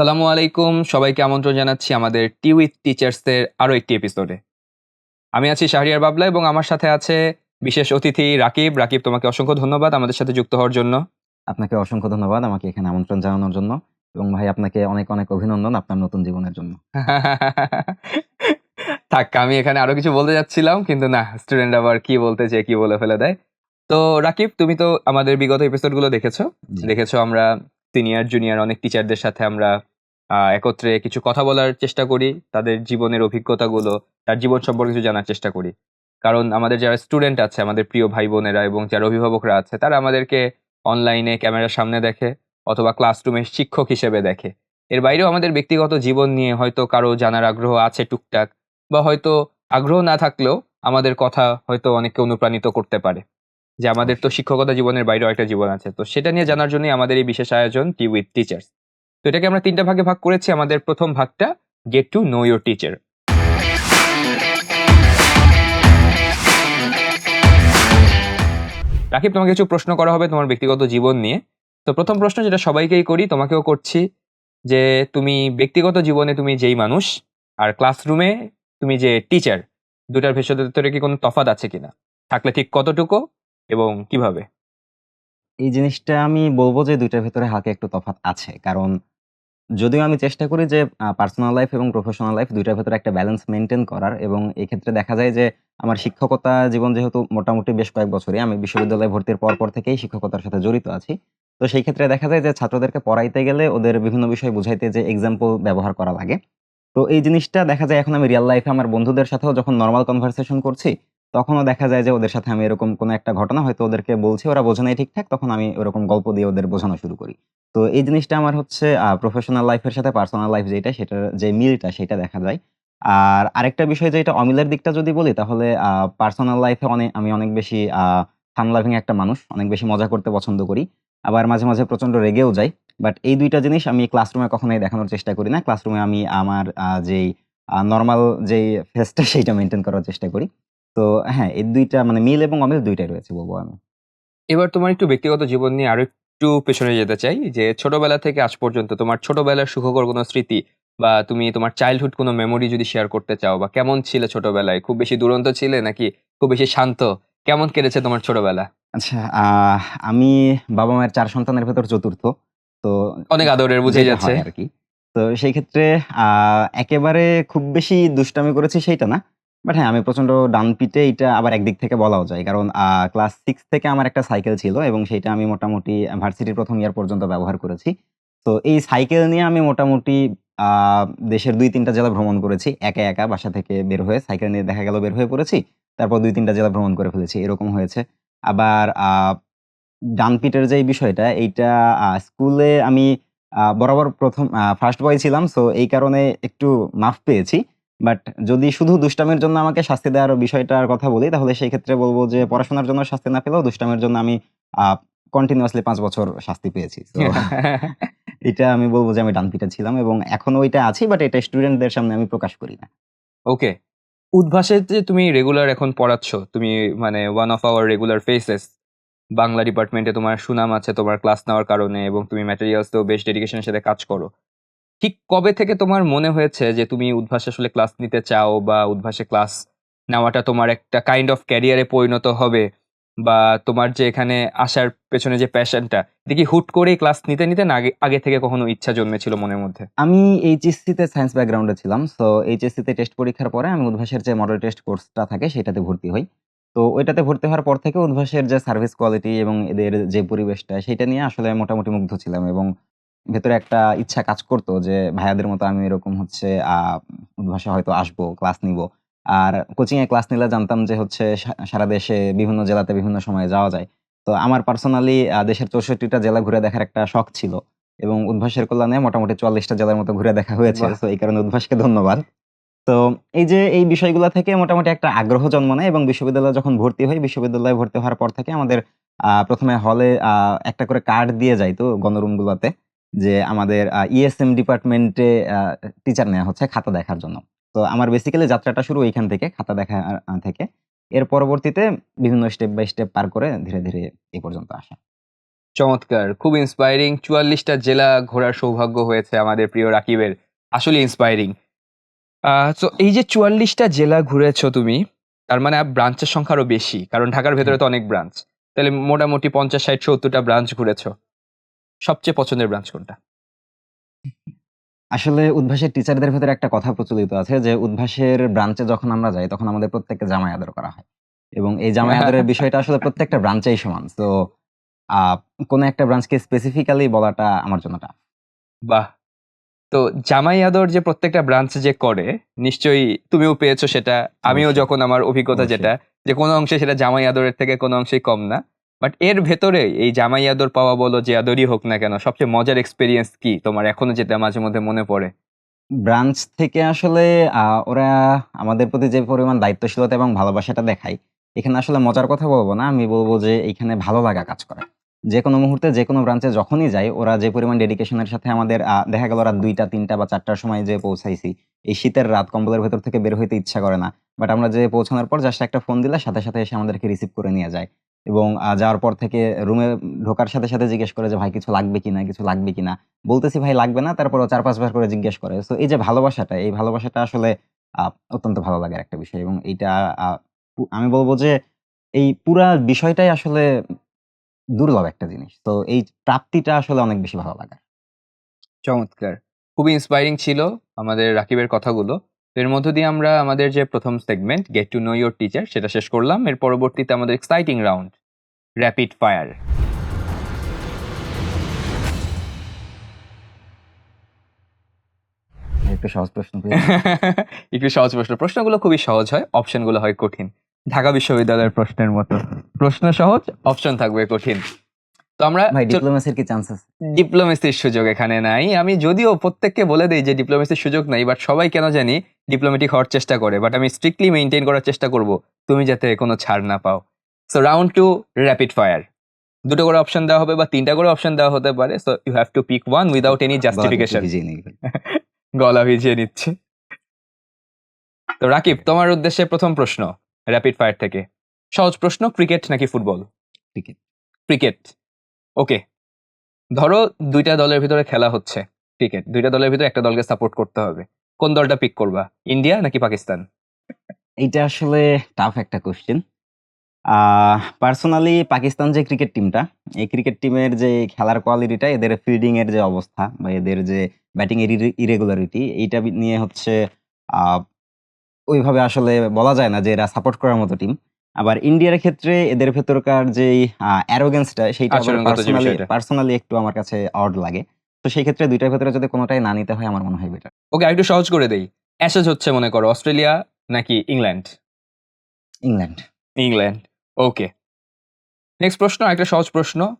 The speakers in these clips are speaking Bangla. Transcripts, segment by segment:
আসসালামু আলাইকুম। সবাইকে আমন্ত্রণ জানাচ্ছি আমাদের টি উইথ টিচার্সের আরও একটি এপিসোডে আমি আছি শাহরিয়ার বাবলা এবং আমার সাথে আছে বিশেষ অতিথি রাকিব। রাকিব তোমাকে অসংখ্য ধন্যবাদ আমাদের সাথে যুক্ত হওয়ার জন্য। আপনাকে অসংখ্য ধন্যবাদ আমাকে এখানে আমন্ত্রণ জানানোর জন্য এবং ভাই আপনাকে অনেক অনেক অভিনন্দন আপনার নতুন জীবনের জন্য। থাক আমি এখানে আরও কিছু বলতে যাচ্ছিলাম কিন্তু না স্টুডেন্ট আবার কি বলতে চেয়ে কি বলে ফেলে দেয়। তো রাকিব তুমি তো আমাদের বিগত এপিসোডগুলো দেখেছ। দেখেছ আমরা সিনিয়র জুনিয়র অনেক টিচারদের সাথে আমরা একত্রে কিছু কথা বলার চেষ্টা করি, তাদের জীবনের অভিজ্ঞতাগুলো, তার জীবন সম্পর্কে কিছু জানার চেষ্টা করি। কারণ আমাদের যারা স্টুডেন্ট আছে, আমাদের প্রিয় ভাই বোনেরা এবং যারা অভিভাবকরা আছে, তারা আমাদেরকে অনলাইনে ক্যামেরার সামনে দেখে অথবা ক্লাসরুমে শিক্ষক হিসেবে দেখে। এর বাইরেও আমাদের ব্যক্তিগত জীবন নিয়ে হয়তো কারও জানার আগ্রহ আছে টুকটাক বা হয়তো আগ্রহ না থাকলেও আমাদের কথা হয়তো অনেককে অনুপ্রাণিত করতে পারে। যে আমাদের তো শিক্ষকতা জীবনের বাইরেও একটা জীবন আছে, তো সেটা নিয়ে জানার জন্যই আমাদের এই বিশেষ আয়োজন টি উইথ টিচার্স তো এটাকে আমরা তিনটা ভাগে ভাগ করেছি, আমাদের প্রথম ভাগটা get to know your teacher Rakib, তোমাকে কিছু প্রশ্ন করা হবে তোমার ব্যক্তিগত জীবন নিয়ে। তো প্রথম প্রশ্ন যেটা সবাইকেই করি, তোমাকেও করছি, যে তুমি ব্যক্তিগত জীবনে তুমি যেই মানুষ, আর ক্লাসরুমে তুমি যে টিচার দুটার ভেতরে কি কোনো তফাৎ আছে কিনা? থাকলে ঠিক কতটুকু এবং কীভাবে? এই জিনিসটা আমি বলব যে দুইটার ভেতরে হালকা একটু তফাৎ আছে, কারণ যদিও আমি চেষ্টা করি যে পার্সোনাল লাইফ এবং প্রফেশনাল লাইফ দুইটার ভেতরে একটা ব্যালেন্স মেনটেন করার এবং এক্ষেত্রে দেখা যায় যে, আমার শিক্ষকতা জীবন যেহেতু মোটামুটি বেশ কয়েক বছরই, আমি বিশ্ববিদ্যালয়ে ভর্তির পর পর থেকেই শিক্ষকতার সাথে জড়িত আছি। তো সেই ক্ষেত্রে দেখা যায় যে, ছাত্রদেরকে পড়াইতে গেলে ওদের বিভিন্ন বিষয় বুঝাইতে যে এক্সাম্পল ব্যবহার করা লাগে। তো এই জিনিসটা দেখা যায় এখন আমি রিয়েল লাইফে আমার বন্ধুদের সাথেও যখন নর্মাল কনভারসেশন করছি তখনও দেখা যায় যে ওদের সাথে আমি এরকম কোনো একটা ঘটনা হয়তো ওদেরকে বলছি, ওরা বোঝে নাই ঠিকঠাক, তখন আমি ওরকম গল্প দিয়ে ওদের বোঝানো শুরু করি। তো এই জিনিসটা আমার হচ্ছে প্রফেশনাল লাইফের সাথে পার্সোনাল লাইফ যেটা, সেটার যে মিলটা সেটা দেখা যায়। আর আরেকটা বিষয় যেটা অমিলের দিকটা যদি বলি, তাহলে পার্সোনাল লাইফে অনেক আমি অনেক বেশি ফান লাভিং একটা মানুষ, অনেক বেশি মজা করতে পছন্দ করি। আবার মাঝে মাঝে প্রচণ্ড রেগেও যাই। বাট এই দুইটা জিনিস আমি ক্লাসরুমে কখনোই দেখানোর চেষ্টা করি না। ক্লাসরুমে আমি আমার যেই নর্মাল যেই ফেসটা সেইটা মেনটেন করার চেষ্টা করি। তো হ্যাঁ এই দুইটা মানে মিল এবং অমিল দুইটাই রয়েছে বলব আমি। এবার তোমার একটু ব্যক্তিগত জীবন নিয়ে আরও একটু পেছনে যেতে চাই যে ছোটবেলা থেকে আজ পর্যন্ত তোমার ছোটবেলার সুখকর কোনো স্মৃতি বা তুমি তোমার চাইল্ডহুড কোনো মেমোরি যদি শেয়ার করতে চাও বা কেমন ছিলে ছোটবেলায়? খুব বেশি দুরন্ত ছিলে নাকি খুব বেশি শান্ত? কেমন কেটেছে তোমার ছোটবেলা? আচ্ছা আহ, আমি বাবা মায়ের চার সন্তানের ভেতর চতুর্থ তো অনেক আদরের বুঝে যাচ্ছে। আর কি। তো সেই ক্ষেত্রে আহ, একেবারে খুব বেশি দুষ্টামি করেছি সেইটা না। বাট হ্যাঁ আমি প্রচণ্ড ডান পিটে এটা আবার একদিক থেকে বলাও যায়। কারণ ক্লাস সিক্স থেকে আমার একটা সাইকেল ছিল এবং সেটা আমি মোটামুটি ভার্সিটির প্রথম ইয়ার পর্যন্ত ব্যবহার করেছি। তো এই সাইকেল নিয়ে আমি মোটামুটি দেশের দুই তিনটা জেলা ভ্রমণ করেছি। একা একা বাসা থেকে বের হয়ে সাইকেল নিয়ে দেখা গেল বের হয়ে পড়েছি। তারপর দুই তিনটা জেলা ভ্রমণ করে ফেলেছি এরকম হয়েছে। আবার আহ, ডান পিটের যে বিষয়টা এইটা স্কুলে আমি বরাবর প্রথম ফার্স্ট বয় ছিলাম। সো এই কারণে একটু মাফ পেয়েছি। বাট যদি শুধু দুষ্টামের জন্য আমাকে শাস্তি দেওয়ার বিষয়টার কথা বলি তাহলে সেই ক্ষেত্রে বলব যে পড়াশোনার জন্য শাস্তি না পেলেও দুষ্টামের জন্য আমি কন্টিনিউয়াসলি পাঁচ বছর শাস্তি পেয়েছি। এটা আমি বলব যে আমি ডান পিটে ছিলাম এবং এখনও ওইটা আছি বাট এটা স্টুডেন্টদের সামনে আমি প্রকাশ করি না। ওকে উদ্ভাসে যে তুমি রেগুলার এখন পড়াচ্ছ তুমি মানে one of our regular faces Bangla ডিপার্টমেন্টে তোমার সুনাম আছে তোমার ক্লাস নেওয়ার কারণে এবং তুমি ম্যাটেরিয়ালসতেও বেশ ডেডিকেশনের সাথে কাজ করো। ঠিক কবে থেকে তোমার মনে হয়েছে যে তুমি উদ্ভাসে আসলে ক্লাস নিতে চাও বা উদ্ভাসে ক্লাস নেওয়াটা তোমার একটা কাইন্ড অফ ক্যারিয়ারে পরিণত হবে বা তোমার যে এখানে আসার পেছনে যে প্যাশনটা দেখি হুট করেই ক্লাস নিতে নিতে না আগে আগে থেকে কখনো ইচ্ছা জন্মেছিল মনের মধ্যে? আমি এইচএসসি তে সায়েন্স ব্যাকগ্রাউন্ডে ছিলাম সো এইচএসসি তে টেস্ট পরীক্ষার পরে আমি উদ্ভাসের যে মডেল টেস্ট কোর্সটা থাকে সেটাতে ভর্তি হই। তো ওইটাতে ভর্তি হওয়ার পর থেকে উদ্ভাসের যে সার্ভিস কোয়ালিটি এবং এদের যে পরিবেশটা সেটা নিয়ে আসলে মোটামুটি মুগ্ধ ছিলাম এবং ভেতরে একটা ইচ্ছা কাজ করতো যে ভাইয়াদের মতো আমি এরকম হচ্ছে আহ, উদ্ভাসে হয়তো আসব ক্লাস নিব। আর কোচিং এ ক্লাস নিলে জানতাম যে হচ্ছে সারা দেশে বিভিন্ন জেলাতে বিভিন্ন সময়ে যাওয়া যায়। তো আমার পার্সোনালি দেশের চৌষট্টিটা জেলা ঘুরে দেখার একটা শখ ছিল এবং উদ্ভাসের কল্যাণে মোটামুটি চুয়াল্লিশটা জেলার মতো ঘুরে দেখা হয়েছে। তো এই কারণে উদ্ভাসকে ধন্যবাদ। তো এই যে এই বিষয়গুলো থেকে মোটামুটি একটা আগ্রহ জন্ম নেয় এবং বিশ্ববিদ্যালয়ে যখন ভর্তি হই বিশ্ববিদ্যালয়ে ভর্তি হওয়ার পর থেকে আমাদের আহ, প্রথমে হলে একটা করে কার্ড দিয়ে যায় তো গণরুম গুলোতে যে আমাদের ইএসএম ডিপার্টমেন্টে টিচার নেওয়া হচ্ছে খাতা দেখার জন্য। তো আমার বেসিক্যালি যাত্রাটা শুরু ওইখান থেকে খাতা দেখা থেকে। এর পরবর্তীতে বিভিন্ন স্টেপ বাই স্টেপ পার করে ধীরে ধীরে এই পর্যন্ত আসা। চমৎকার খুব ইন্সপায়ারিং চুয়াল্লিশটা জেলা ঘোরার সৌভাগ্য হয়েছে আমাদের প্রিয় রাকিবের। আসলে ইন্সপায়ারিং তো এই যে চুয়াল্লিশটা জেলা ঘুরেছো তুমি তার মানে ব্রাঞ্চের সংখ্যা আরও বেশি কারণ ঢাকার ভেতরে তো অনেক ব্রাঞ্চ তাহলে মোটামুটি পঞ্চাশ ষাট সত্তরটা ব্রাঞ্চ ঘুরেছো। সবচেয়ে পছন্দের ব্রাঞ্চ কোনটা? আসলে উদ্ভাসের টিচারদের ভেতরে একটা কথা প্রচলিত আছে যে উদ্ভাসের ব্রাঞ্চে যখন আমরা যাই তখন আমাদের প্রত্যেককে জামাই আদর করা হয়। এবং এই জামাই আদরের বিষয়টা আসলে প্রত্যেকটা ব্রাঞ্চেই সমান। তো কোনো একটা ব্রাঞ্চকে স্পেসিফিক্যালি বলাটা আমার জন্য টাফ বাহ! তো জামাই আদর যে প্রত্যেকটা ব্রাঞ্চ যে করে নিশ্চয়ই তুমিও পেয়েছ সেটা। আমিও যখন আমার অভিজ্ঞতা যেটা যে কোনো অংশে সেটা জামাই আদরের থেকে কোনো অংশেই কম না। বাট এর ভেতরে এই জামাই আদর পাওয়া বলো, যে আদরই হোক না কেন, সবচেয়ে মজার এক্সপিরিয়েন্স কি? তোমার এখনও যেটা মাঝে মধ্যে মনে পড়ে? ব্রাঞ্চ থেকে আসলে ওরা আমাদের প্রতি যে পরিমাণ দায়িত্বশীলতা এবং ভালোবাসাটা দেখায়, এখানে আসলে মজার কথা বলব না। আমি বলব যে এখানে ভালো লাগা কাজ করে। যে কোনো মুহূর্তে যে কোনো ব্রাঞ্চে যখনই যাই, ওরা যে পরিমাণ ডেডিকেশনের সাথে আমাদের দেখা গেল রাত দুইটা, তিনটা বা চারটার সময় যে পৌঁছাইছি, এই শীতের রাত কম্বলের ভেতর থেকে বের হইতে ইচ্ছা করে না। বাট আমরা যে পৌঁছানোর পর জাস্ট একটা ফোন দিলে সাথে সাথে এসে আমাদেরকে রিসিভ করে নিয়ে যায়। এবং যাওয়ার পর থেকে রুমে ঢোকার সাথে সাথে জিজ্ঞেস করে যে, ভাই, কিছু লাগবে কিনা কিছু লাগবে কিনা বলতেছি, ভাই, লাগবে না। তারপর চার পাঁচবার করে জিজ্ঞেস করে। তো এই যে ভালোবাসাটা, এই ভালোবাসাটা আসলে অত্যন্ত ভালো লাগার একটা বিষয় এবং এইটা আমি বলব যে, এই পুরা বিষয়টাই আসলে দুর্লভ একটা জিনিস। তো এই প্রাপ্তিটা আসলে অনেক বেশি ভালো লাগে চমৎকার। খুবই ইন্সপায়ারিং ছিল আমাদের রাকিবের কথাগুলো। এর মধ্য দিয়ে আমরা আমাদের যে প্রথম segment get to know your teacher সেটা শেষ করলাম। এর পরবর্তীতে আমাদের এক্সাইটিং রাউন্ড র্যাপিড ফায়ার একটু সহজ প্রশ্ন একটু সহজ প্রশ্ন। প্রশ্নগুলো খুবই সহজ হয় অপশনগুলো হয় কঠিন। ঢাকা বিশ্ববিদ্যালয়ের প্রশ্নের মতো। প্রশ্ন সহজ অপশন থাকবে কঠিন। তো আমরা ভাই ডিপ্লোমেসির কি চান্স আছে ডিপ্লোমেসির সুযোগ এখানে নাই। আমি যদিও প্রত্যেককে বলে দেই যে ডিপ্লোমেসির সুযোগ নাই বাট সবাই কেন জানি ডিপ্লোমেটিক হওয়ার চেষ্টা করে। বাট আমি স্ট্রিক্টলি মেনটেন করার চেষ্টা করব তুমি যাতে কোনো ছাড় না পাও। So round two rapid fire দুটো করে অপশন দেওয়া হবে বা তিনটা করে অপশন দেওয়া হতে পারে। So you have to pick one without any justification গলা। ভিজিয়ে নিচ্ছে। তো রাকিব তোমার উদ্দেশ্যে প্রথম প্রশ্ন র্যাপিড ফায়ার থেকে। সহজ প্রশ্ন ক্রিকেট নাকি ফুটবল Cricket. ক্রিকেট ওকে, ধরো দুইটা দলের ভিতরে খেলা হচ্ছে ক্রিকেট দুইটা দলের ভিতরে একটা দলকে সাপোর্ট করতে হবে। কোন দলটা পিক করবা, ইন্ডিয়া নাকি পাকিস্তান? এটা আসলে টাফ একটা কোশ্চেন পার্সোনালি পাকিস্তান যে ক্রিকেট টিমটা এই ক্রিকেট টিমের যে খেলার কোয়ালিটিটা এদের ফিল্ডিং এর যে অবস্থা বা এদের যে ব্যাটিং এর ইরেগুলারিটি এইটা নিয়ে হচ্ছে ওইভাবে আসলে বলা যায় না যে এরা সাপোর্ট করার মতো টিম আবার ইন্ডিয়ার ক্ষেত্রে এদের ভেতরকার যে অ্যারোগেন্সটা সেইটা পার্সোনালি পার্সোনালি একটু আমার কাছে অড লাগে। তো সেই ক্ষেত্রে দুইটার ভেতরে যদি কোনোটাই না নিতে হয় আমার মনে হয় বেটার ওকে একটু সহজ করে দেই। অ্যাশেজ হচ্ছে মনে করো অস্ট্রেলিয়া নাকি England England England okay. Next প্রশ্ন একটা সহজ প্রশ্ন।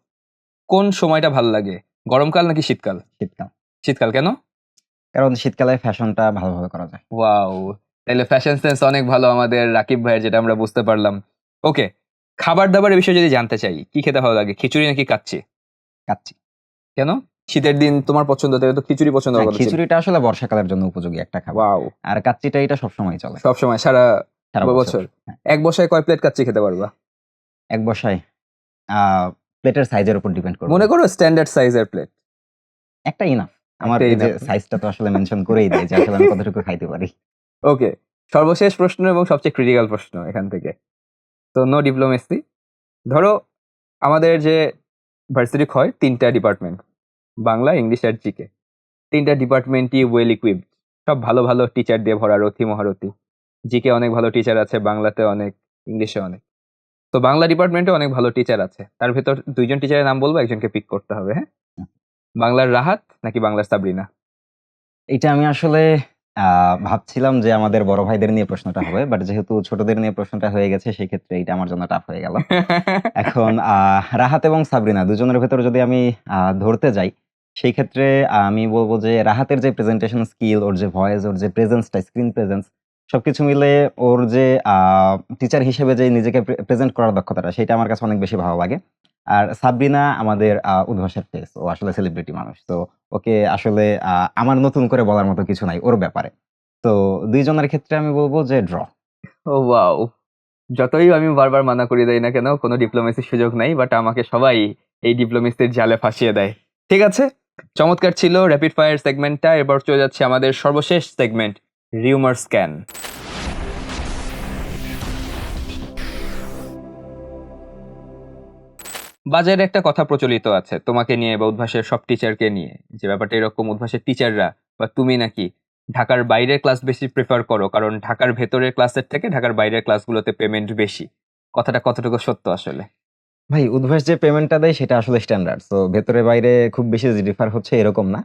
কোন সময়টা ভালো লাগে? গরমকাল নাকি শীতকাল? শীতকাল। শীতকাল কেন? কারণ শীতকালে ফ্যাশনটা ভালোভাবে করা যায়। ওয়াও তাহলে ফ্যাশন সেন্স অনেক ভালো আমাদের রাকিব ভাইয়ের যেটা আমরা বুঝতে পারলাম। ওকে খাবার দাবারের বিষয়ে যদি জানতে চাই কি খেতে ভালো লাগে? খিচুড়ি নাকি কাচ্চি? কাচ্চি। কেন? শীতের দিন তোমার পছন্দ তাহলে তো খিচুড়ি পছন্দ হ্যাঁ, করো খিচুড়িটা আসলে বর্ষাকালের জন্য উপযোগী একটা খাবার। আর কাচ্চিটা এটা সবসময় চলে। সব সময় সারা সারা বছর। হ্যাঁ। এক বসায় কয় প্লেট কাচ্চি খেতে পারবা? এক বসায় প্লেটের সাইজের উপর ডিপেন্ড করবে। মনে করো স্ট্যান্ডার্ড সাইজের প্লেট একটা ইনাফ আমার এই যে সাইজটা তো আসলে মেনশন করেই দেয় যে আসলে আমি কতটুকু খাইতে পারি। ওকে সর্বশেষ প্রশ্ন এবং সবচেয়ে ক্রিটিক্যাল প্রশ্ন এখান থেকে। তো নো ডিপ্লোমেসি ধরো আমাদের যে ভার্সিটি হয় তিনটা ডিপার্টমেন্ট বাংলা ইংলিশ আর জিকে তিনটা ডিপার্টমেন্টই ওয়েল ইকুইপড সব ভালো ভালো টিচার দিয়ে ভরা, রথি মহারথী। জিকে অনেক ভালো টিচার আছে, বাংলাতে অনেক ইংলিশে অনেক। তো বাংলা ডিপার্টমেন্টে অনেক ভালো টিচার আছে। তার ভেতর দুইজন টিচারের নাম বলব, একজনকে পিক করতে হবে হ্যাঁ? বাংলার রাহাত নাকি বাংলার সাবরিনা? এটা আমি আসলে ভাবছিলাম যে আমাদের বড় ভাইদের নিয়ে প্রশ্নটা হবে বাট যেহেতু ছোটদের নিয়ে প্রশ্নটা হয়ে গেছে সেই ক্ষেত্রে এটা আমার জন্য টাফ হয়ে গেল। এখন রাহাত এবং সাবরিনা দুজনের ভেতরে যদি আমি ধরতে যাই সেই ক্ষেত্রে আমি বলব যে রাহাতের যে প্রেজেন্টেশন স্কিল ওর যে ভয়েস ওর যে প্রেজেন্সটা স্ক্রিন প্রেজেন্স সবকিছু মিলে ওর যে টিচার হিসেবে যে নিজেকে প্রেজেন্ট করার দক্ষতাটা সেটা আমার কাছে অনেক বেশি ভালো লাগে। আর সাবরিনা আমাদের উদ্ভাসের ফেস ও আসলে সেলিব্রিটি মানুষ। তো ওকে আসলে আমার নতুন করে বলার মতো কিছু নাই, ওর ব্যাপারে। তো দুইজনের ক্ষেত্রে আমি বলব যে ড্র ও ওয়াও যতই আমি বারবার মানা করি দেই না কেন, কোনো ডিপ্লোমেসির সুযোগ নাই বাট আমাকে সবাই এই ডিপ্লোমেসির জালে ফাঁসিয়ে দেয়। ঠিক আছে? চমৎকার ছিল র্যাপিড ফায়ার সেগমেন্টটা এবার চলে যাচ্ছে আমাদের সর্বশেষ সেগমেন্ট রিউমার স্ক্যান বাজারে একটা কথা প্রচলিত আছে। তোমাকে নিয়ে বা উদ্ভাসের সব টিচারকে নিয়ে, যে ব্যাপারটা এরকম উদ্ভাসের টিচাররা বা তুমি নাকি ঢাকার বাইরের ক্লাস বেশি প্রেফার করো, কারণ ঢাকার ভেতরের ক্লাসের থেকে ঢাকার বাইরের ক্লাসগুলোতে পেমেন্ট বেশি। কথাটা কতটুকু সত্য আসলে? ভাই, উদ্ভাস যে পেমেন্টটা দেয়, সেটা আসলে স্ট্যান্ডার্ড তো ভেতরে বাইরে খুব বেশি ডিফার হচ্ছে এরকম না।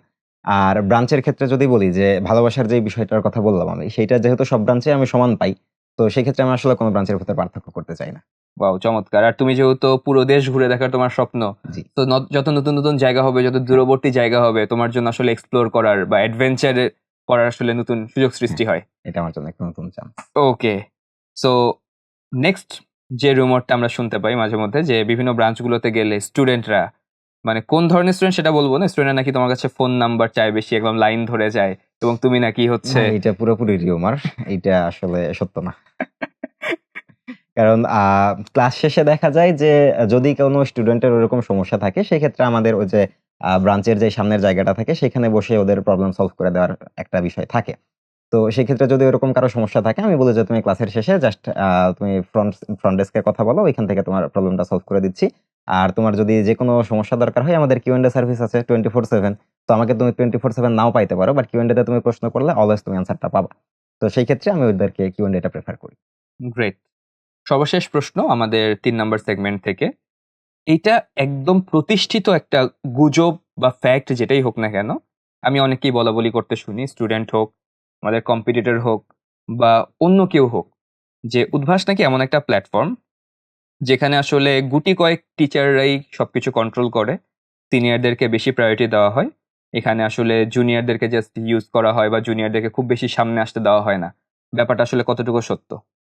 আর ব্রাঞ্চের ক্ষেত্রে যদি বলি যে, ভালোবাসার যে বিষয়টার কথা বললাম আমি সেটা যেহেতু সব ব্রাঞ্চে আমি সমান পাই তো সেই ক্ষেত্রে আমি আসলে কোনো ব্রাঞ্চের ভেতরে পার্থক্য করতে চাই না। বাও চমৎকার। আর তুমি যেহেতু পুরো দেশ ঘুরে দেখার তোমার স্বপ্ন তো যত নতুন নতুন জায়গা হবে যত দূরবর্তী জায়গা হবে তোমার জন্য আসলে এক্সপ্লোর করার বা অ্যাডভেঞ্চার করার আসলে নতুন সুযোগ সৃষ্টি হয় এটা আমার জন্য একটা নতুন চান্স ওকে সো নেক্সট যে রুমরটা আমরা শুনতে পাই মাঝে মধ্যে যে বিভিন্ন ব্রাঞ্চগুলোতে গেলে স্টুডেন্টরা মানে কোন ধরনের স্টুডেন্ট সেটা বলব না স্টুডেন্ট নাকি তোমার কাছে ফোন নাম্বার চায় বেশি, একদম লাইন ধরে যায়, এবং তুমি নাকি হচ্ছে এটা পুরোপুরি রিউমার এটা আসলে সত্য না। কারণ ক্লাস শেষে দেখা যায় যে, যদি কোনো স্টুডেন্টের ওরকম সমস্যা থাকে, সেক্ষেত্রে আমাদের ওই যে ব্রাঞ্চের যে সামনের জায়গাটা থাকে, সেখানে বসে ওদের প্রবলেম সলভ করে দেওয়ার একটা বিষয় থাকে। তো সেক্ষেত্রে যদি ওরকম কারও সমস্যা থাকে, আমি বলি যে, তুমি ক্লাসের শেষে জাস্ট তুমি ফ্রন্ট ফ্রন্ট ডেস্কের কথা বলো, ওইখান থেকে তোমার প্রবলেমটা সলভ করে দিচ্ছি। আর তোমার যদি যে কোনো সমস্যা দরকার হয়, আমাদের কিউএনডে সার্ভিস আছে টোয়েন্টি ফোর সেভেন তো আমাকে তুমি টোয়েন্টি ফোর সেভেন নাও পাইতে পারো বাট কিউএনডে তে তুমি প্রশ্ন করলে অলওয়েজ তুমি অ্যান্সারটা পাবা। তো সেই ক্ষেত্রে আমি ওদেরকে কিউএনডেটা প্রেফার করি। গ্রেট সর্বশেষ প্রশ্ন আমাদের তিন নম্বর সেগমেন্ট থেকে। এইটা একদম প্রতিষ্ঠিত একটা গুজব বা ফ্যাক্ট যেটাই হোক না কেন, আমি অনেকেই বলা বলি করতে শুনি স্টুডেন্ট হোক, আমাদের কম্পিটিটর হোক বা অন্য কেউ হোক, যে উদ্ভাস নাকি এমন একটা প্ল্যাটফর্ম যেখানে আসলে গুটি কয়েক টিচাররাই সবকিছু কন্ট্রোল করে। সিনিয়রদেরকে বেশি প্রায়োরিটি দেওয়া হয়। এখানে আসলে জুনিয়রদেরকে জাস্ট ইউজ করা হয় বা জুনিয়রদেরকে খুব বেশি সামনে আসতে দেওয়া হয় না। ব্যাপারটা আসলে কতটুকু সত্য?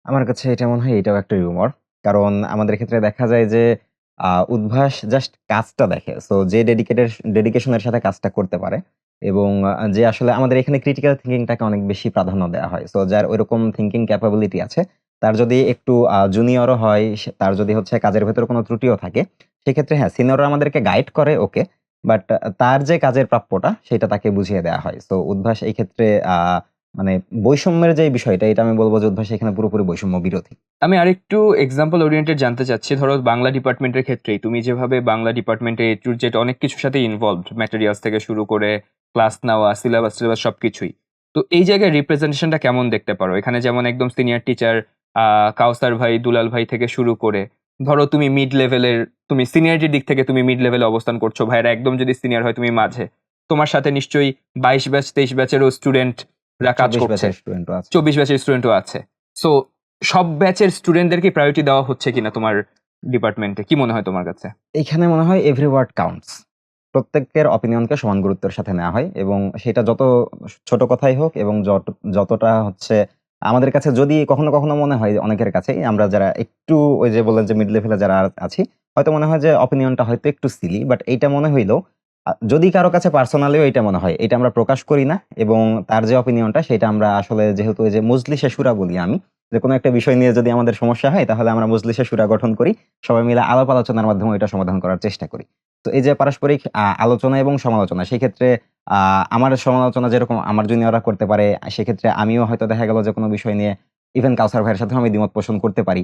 আমার কাছে এটা মনে হয় এটাও একটা রিউমার কারণ আমাদের ক্ষেত্রে দেখা যায় যে উদ্ভাস জাস্ট কাজটা দেখে। সো যে ডেডিকেটেড ডেডিকেশনের সাথে কাজটা করতে পারে। এবং যে আসলে আমাদের এখানে ক্রিটিক্যাল থিঙ্কিংটাকে অনেক বেশি প্রাধান্য দেওয়া হয়। সো যার ওইরকম থিঙ্কিং ক্যাপাবিলিটি আছে তার যদি একটু জুনিয়রও হয় তার যদি হচ্ছে কাজের ভেতরে কোনো ত্রুটিও থাকে, সেক্ষেত্রে হ্যাঁ সিনিয়ররা আমাদেরকে গাইড করে ওকে বাট তার যে কাজের প্রাপ্যটা, সেটা তাকে বুঝিয়ে দেওয়া হয়। সো উদ্ভাস এই ক্ষেত্রে মানে বৈষম্যের যে বিষয়টা, এটা আমি বলব যে উদ্ভাস এখানে পুরোপুরি বৈষম্য বিরোধী। আমি আরেকটু এক্সাম্পল ওরিয়েন্টেড জানতে চাচ্ছি। ধরো বাংলা ডিপার্টমেন্টের ক্ষেত্রেই, তুমি যেভাবে বাংলা ডিপার্টমেন্টে এ অনেক কিছুর সাথে ইনভলভড ম্যাটেরিয়ালস থেকে শুরু করে ক্লাস নেওয়া সিলেবাস সিলেবাস সব কিছুই তো এই জায়গায় রিপ্রেজেন্টেশনটা কেমন দেখতে পারো? এখানে যেমন একদম সিনিয়র টিচার কাউসার ভাই দুলাল ভাই থেকে শুরু করে ধরো তুমি মিড লেভেলের তুমি সিনিয়রিটির দিক থেকে তুমি মিড লেভেলে অবস্থান করছ ভাইরা একদম যদি সিনিয়র হয় তুমি মাঝে। তোমার সাথে নিশ্চয়ই বাইশ ব্যাচ তেইশ ব্যাচেরও স্টুডেন্টরা কাজ করছে। চব্বিশ ব্যাচের স্টুডেন্টও আছে। সো সব ব্যাচের স্টুডেন্টদেরকে প্রায়োরিটি দেওয়া হচ্ছে কিনা তোমার ডিপার্টমেন্টে কি মনে হয় তোমার কাছে? এইখানে মনে হয় এভরি ওয়ার্ড কাউন্টস প্রত্যেকের অপিনিয়নকে সমান গুরুত্বের সাথে নেওয়া হয় এবং সেটা যত ছোট কথাই হোক এবং যত- যতটা হচ্ছে আমাদের কাছে যদি কখনো কখনো মনে হয় অনেকের কাছে, আমরা যারা একটু ওই যে বললেন যে মিড লেভেলে যারা আছি, হয়তো মনে হয় যে অপিনিয়নটা হয়তো একটু সিলি বাট এইটা মনে হইল যদি কারও কাছে পার্সোনালিও এটা মনে হয় এটা আমরা প্রকাশ করি না, এবং তার যে অপিনিয়নটা সেটা আমরা আসলে যেহেতু ওই যে মজলি শেষুরা বলি আমি যে কোনো একটা বিষয় নিয়ে যদি আমাদের সমস্যা হয়, তাহলে আমরা মজলিসে সুরা গঠন করি। সবাই মিলে আলাপ আলোচনার মাধ্যমে এটা সমাধান করার চেষ্টা করি। তো এই যে পারস্পরিক আলোচনা এবং সমালোচনা সেই ক্ষেত্রে আমার সমালোচনা যেরকম আমার জুনিয়ররা করতে পারে, সেক্ষেত্রে আমিও হয়তো দেখা গেল যে কোনো বিষয় নিয়ে ইভেন কাউসার ভাইয়ের সাথে আমি দ্বিমত পোষণ করতে পারি।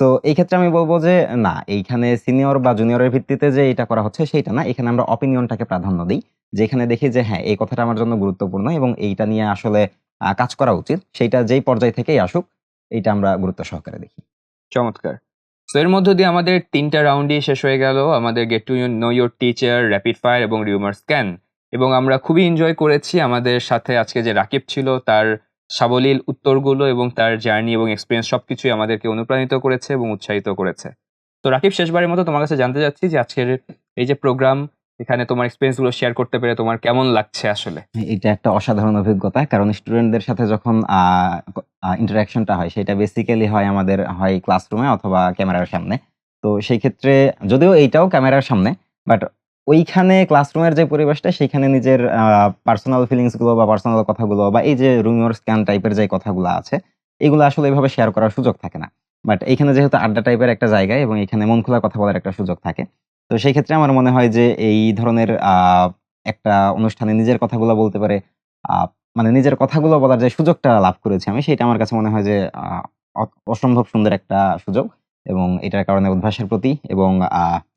তো এই ক্ষেত্রে আমি বলব যে, না, এইখানে সিনিয়র বা জুনিয়রের ভিত্তিতে যে এটা করা হচ্ছে, সেইটা না। এখানে আমরা অপিনিয়নটাকে প্রাধান্য দিই, যেখানে দেখি যে হ্যাঁ এই কথাটা আমার জন্য গুরুত্বপূর্ণ এবং এইটা নিয়ে আসলে কাজ করা উচিত। সেইটা যেই পর্যায় থেকেই আসুক এইটা আমরা গুরুত্ব সহকারে দেখি। চমৎকার। তো এর মধ্য দিয়ে আমাদের তিনটা রাউন্ডই শেষ হয়ে গেল। আমাদের get to know your teacher rapid fire এবং রিউমার স্ক্যান এবং আমরা খুবই এনজয় করেছি আমাদের সাথে আজকে যে রাকিব ছিল, তার সাবলীল উত্তরগুলো এবং তার জার্নি এবং এক্সপিরিয়েন্স সবকিছুই আমাদেরকে অনুপ্রাণিত করেছে এবং উৎসাহিত করেছে। তো, রাকিব, শেষবারের মতো তোমার কাছে জানতে চাচ্ছি যে আজকের এই যে প্রোগ্রাম এখানে তোমার এক্সপিরিয়েন্সগুলো শেয়ার করতে পেরে তোমার কেমন লাগছে আসলে? এটা একটা অসাধারণ অভিজ্ঞতা, কারণ স্টুডেন্টদের সাথে যখন ইন্টারাকশনটা হয়, সেটা বেসিক্যালি হয় আমাদের, হয় ক্লাসরুমে অথবা ক্যামেরার সামনে। তো সেই ক্ষেত্রে যদিও এইটাও ক্যামেরার সামনে বাট ওইখানে ক্লাসরুমের যে পরিবেশটা, সেখানে নিজের পার্সোনাল ফিলিংসগুলো বা পার্সোনাল কথাগুলো বা এই যে রুমিওর স্ক্যান টাইপের যে কথাগুলো আছে, এগুলো আসলে এভাবে শেয়ার করার সুযোগ থাকে না। বাট এখানে যেহেতু আড্ডা টাইপের একটা জায়গা এবং এখানে মন খোলা কথা বলার একটা সুযোগ থাকে তো সেই ক্ষেত্রে আমার মনে হয় যে এই ধরনের একটা অনুষ্ঠানে নিজের কথাগুলো বলতে পারে মানে নিজের কথাগুলো বলার যে সুযোগটা লাভ করেছি আমি সেটা আমার কাছে মনে হয় যে অসম্ভব সুন্দর একটা সুযোগ এবং এটার কারণে উদ্ভাসের প্রতি এবং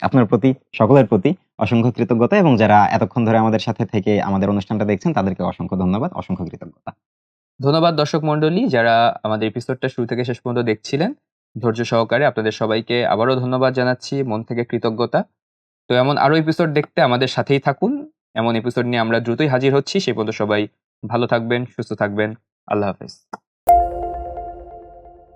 আপনার প্রতি সকলের প্রতি অসংখ্য কৃতজ্ঞতা এবং যারা এতক্ষণ ধরে আমাদের সাথে থেকে আমাদের অনুষ্ঠানটা দেখছেন তাদেরকে অসংখ্য ধন্যবাদ, অসংখ্য কৃতজ্ঞতা। ধন্যবাদ দর্শক মণ্ডলী যারা আমাদের এপিসোডটা শুরু থেকে শেষ পর্যন্ত দেখছিলেন। ধৈর্য সহকারে আপনাদের সবাইকে আবারও ধন্যবাদ জানাচ্ছি। মন থেকে কৃতজ্ঞতা। তো এমন আরও এপিসোড দেখতে আমাদের সাথেই থাকুন। এমন এপিসোড নিয়ে আমরা দ্রুতই হাজির হচ্ছি। সেই পর্যন্ত সবাই ভালো থাকবেন, সুস্থ থাকবেন। আল্লাহ হাফেজ।